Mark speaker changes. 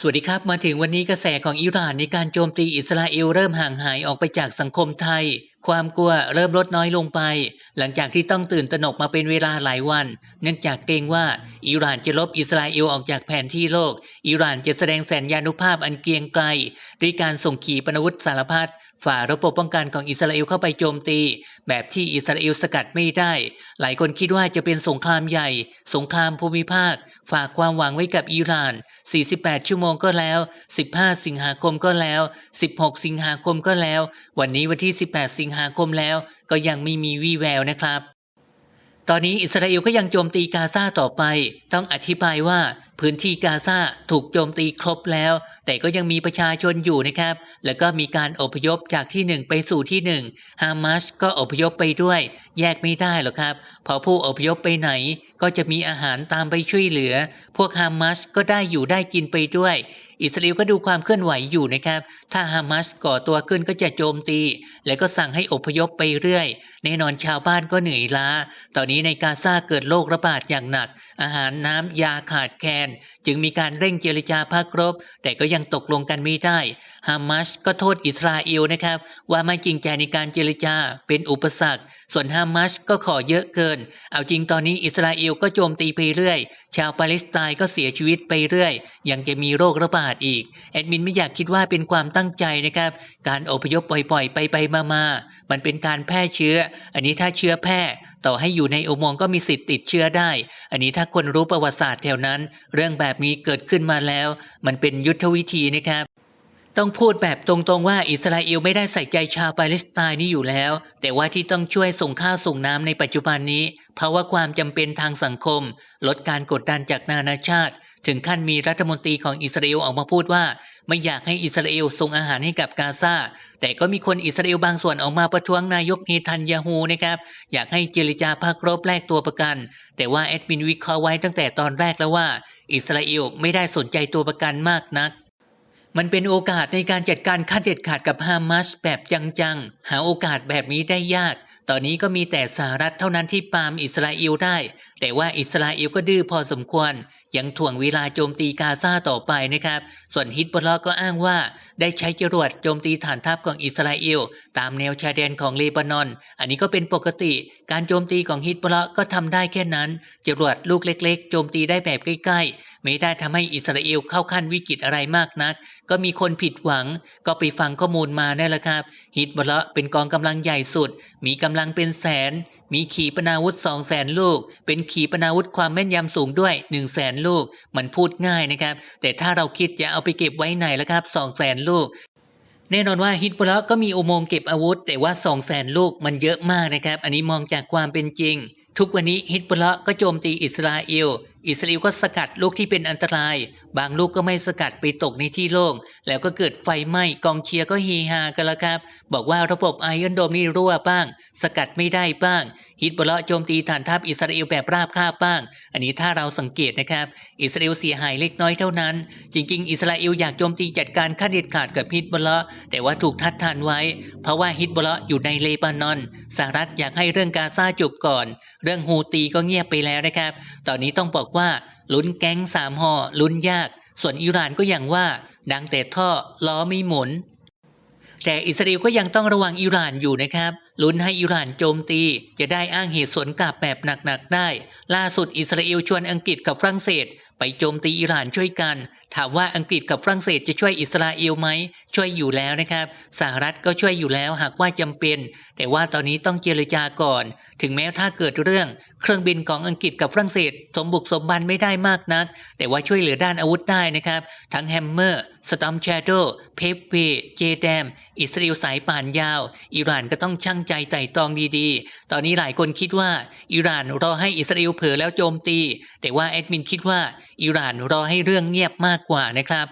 Speaker 1: สวัสดีครับ มาถึงวันนี้กระแสของอิหร่านในการโจมตีอิสราเอลเริ่มห่างหายออกไปจากสังคมไทย ความกลัวเริ่มลดน้อยลงไป หลังจากที่ต้องตื่นตระหนกมาเป็นเวลาหลายวัน เนื่องจากเกรงว่าอิหร่านจะลบอิสราเอลออกจากแผนที่โลก อิหร่านจะแสดงแสนยานุภาพอันเกรียงไกลด้วยการส่งขีปนาวุธสารพัดฝ่าระบบป้องกันของอิสราเอลเข้าไปโจมตี แบบที่อิสราเอลสกัดไม่ได้ หลายคนคิดว่าจะเป็นสงครามใหญ่ สงครามภูมิภาค ฝากความหวังไว้กับอิหร่าน 48 ชั่วโมงก็แล้ว 15 สิงหาคมก็แล้ว 16 สิงหาคมก็แล้ว วันนี้วันที่ 18 สิงหาหาคมแล้ว ก็ยังไม่มีวี่แววนะครับ ตอนนี้อิสราเอลก็ยังโจมตีกาซาต่อไป ต้องอธิบายว่าพื้นที่กาซาถูกโจมตีครบแล้ว แต่ก็ยังมีประชาชนอยู่นะครับ แล้วก็มีการอพยพจากที่หนึ่งไปสู่ที่หนึ่งฮามาสก็อพยพไปด้วย แยกไม่ได้หรอกครับ พอผู้อพยพไปไหน ก็จะมีอาหารตามไปช่วยเหลือ พวกฮามาสก็ได้อยู่ได้กินไปด้วยอิสราเอลก็ดูความเคลื่อนไหวอยู่นะครับ ถ้าฮามาสก่อตัวขึ้นก็จะโจมตี แล้วก็สั่งให้อพยพไปเรื่อย แน่นอนชาวบ้านก็เหนื่อยล้า ตอนนี้ในกาซาเกิดโรคระบาดอย่างหนัก อาหารน้ำยาขาดแคลน จึงมีการเร่งเจรจาพักรบ แต่ก็ยังตกลงกันไม่ได้ฮามาสก็โทษอิสราเอลนะครับ ว่าไม่จริงใจในการเจรจาเป็นอุปสรรค ส่วนฮามาสก็ขอเยอะเกิน เอาจริงตอนนี้อิสราเอลก็โจมตีไปเรื่อย ชาวปาเลสไตน์ก็เสียชีวิตไปเรื่อย ยังจะมีโรคระบาดอีกแอดมินไม่อยากคิดว่าเป็นความตั้งใจนะครับ การอพยพปล่อยๆ ไปไปมามาๆมันเป็นการแพร่เชื้อ อันนี้ถ้าเชื้อแพร่ ต่อให้อยู่ในอุโมงค์ก็มีสิทธิ์ติดเชื้อได้ อันนี้ถ้าคนรู้ประวัติศาสตร์แถวนั้น เรื่องแบบนี้เกิดขึ้นมาแล้ว มันเป็นยุทธวิธีนะครับต้องพูดแบบตรงๆว่าอิสราเอลไม่ได้ใส่ใจชาวปาเลสไตน์นี่อยู่แล้ว แต่ว่าที่ต้องช่วยส่งข้าวส่งน้ำในปัจจุบันนี้ เพราะว่าความจำเป็นทางสังคม ลดการกดดันจากนานาชาติ ถึงขั้นมีรัฐมนตรีของอิสราเอลออกมาพูดว่า ไม่อยากให้อิสราเอลส่งอาหารให้กับกาซาแต่ก็มีคนอิสราเอลบางส่วนออกมาประท้วงนายกเนทันยาฮูนะครับอยากให้เจรจาพักรบแลกตัวประกัน แต่ว่าแอดมินวิเคราะห์ไว้ตั้งแต่ตอนแรกแล้วว่า อิสราเอลไม่ได้สนใจตัวประกันมากนักมันเป็นโอกาสในการจัดการขั้นเด็ดขาดกับฮามาสแบบจังๆ หาโอกาสแบบนี้ได้ยาก ตอนนี้ก็มีแต่สหรัฐเท่านั้นที่ปามอิสราเอลได้ แต่ว่าอิสราเอลก็ดื้อพอสมควร ยังถ่วงเวลาโจมตีกาซาต่อไปนะครับ ส่วนฮิตบอลลอก็อ้างว่า ได้ใช้จรวดโจมตีฐานทัพของอิสราเอล ตามแนวชายแดนของเลบานอน อันนี้ก็เป็นปกติ การโจมตีของฮิตบอลลอก็ทำได้แค่นั้น จรวดลูกเล็ก ๆ โจมตีได้แบบใกล้ๆ ไม่ได้ทำให้อิสราเอลเข้าขั้นวิกฤตอะไรมากนัก ก็มีคนผิดหวัง ก็ไปฟังข้อมูลมานั่นแหละครับ ฮิตบอลลอเป็นกองกำลังใหญ่สุด มีกำลังเป็นแสนมีขีปนาวุธสองแสนลูก เป็นขีปนาวุธความแม่นยำสูงด้วย1นึ่งแสนลูก มันพูดง่ายนะครับ แต่ถ้าเราคิดจะเอาไปเก็บไว้ไหนล่ะครับ2องแสนลูก แน่นอนว่าฮิตบอลก็มีอุโมงค์เก็บอาวุธ แต่ว่า2องแสนลูกมันเยอะมากนะครับ อันนี้มองจากความเป็นจริง ทุกวันนี้ฮิตบอลก็โจมตีอิสราเอล อิสราเอลก็สกัดลูกที่เป็นอันตราย บางลูกก็ไม่สกัดไปตกในที่โล่งแล้วก็เกิดไฟไหม้กองเชียร์ก็เฮฮากันละครับ บอกว่าระบบไอออนโดมนี่รั่วบ้าง สกัดไม่ได้บ้าง ฮิตบอลโจมตีฐานทัพอิสราเอลแบบราบคาบบ้าง อันนี้ถ้าเราสังเกตนะครับ อิสราเอลเสียหายเล็กน้อยเท่านั้น จริง ๆ อิสราเอลอยากโจมตีจัดการขั้นเด็ดขาดกับฮิตบอลแต่ว่าถูกทัดทานไว้ เพราะว่าฮิตบอลอยู่ในเลบานอนสหรัฐอยากให้เรื่องกาซาจบก่อน เรื่องฮูตีก็เงียบไปแล้วนะครับ ตอนนี้ต้องบอกว่าลุ้นแก๊งสามห่อลุ้นยาก ส่วนอิหร่านก็ยังว่า ดังแต่ท่อล้อไม่หมุน แต่อิสราเอลก็ยังต้องระวังอิหร่านอยู่นะครับลุ้นให้อิหร่านโจมตี จะได้อ้างเหตุสวนกลับแบบหนักๆได้ ล่าสุดอิสราเอลชวนอังกฤษกับฝรั่งเศส ไปโจมตีอิหร่านช่วยกัน ถามว่าอังกฤษกับฝรั่งเศสจะช่วยอิสราเอลไหม ช่วยอยู่แล้วนะครับสหรัฐก็ช่วยอยู่แล้วหากว่าจำเป็น แต่ว่าตอนนี้ต้องเจรจาก่อน ถึงแม้ถ้าเกิดเรื่อง เครื่องบินของอังกฤษกับฝรั่งเศส สมบุกสมบันไม่ได้มากนัก แต่ว่าช่วยเหลือด้านอาวุธได้นะครับ ทั้งแฮมเมอร์สตอมแชโดเพปเวเจแดมอิสราเอลสายป่านยาว อิหร่านก็ต้องช่างใจไต่ตองดีๆ ตอนนี้หลายคนคิดว่า อิหร่านรอให้อิสราเอลเผลอแล้วโจมตี แต่ว่าแอดมินคิดว่า อิหร่านรอให้เรื่องเงียบมากกว่านะครับ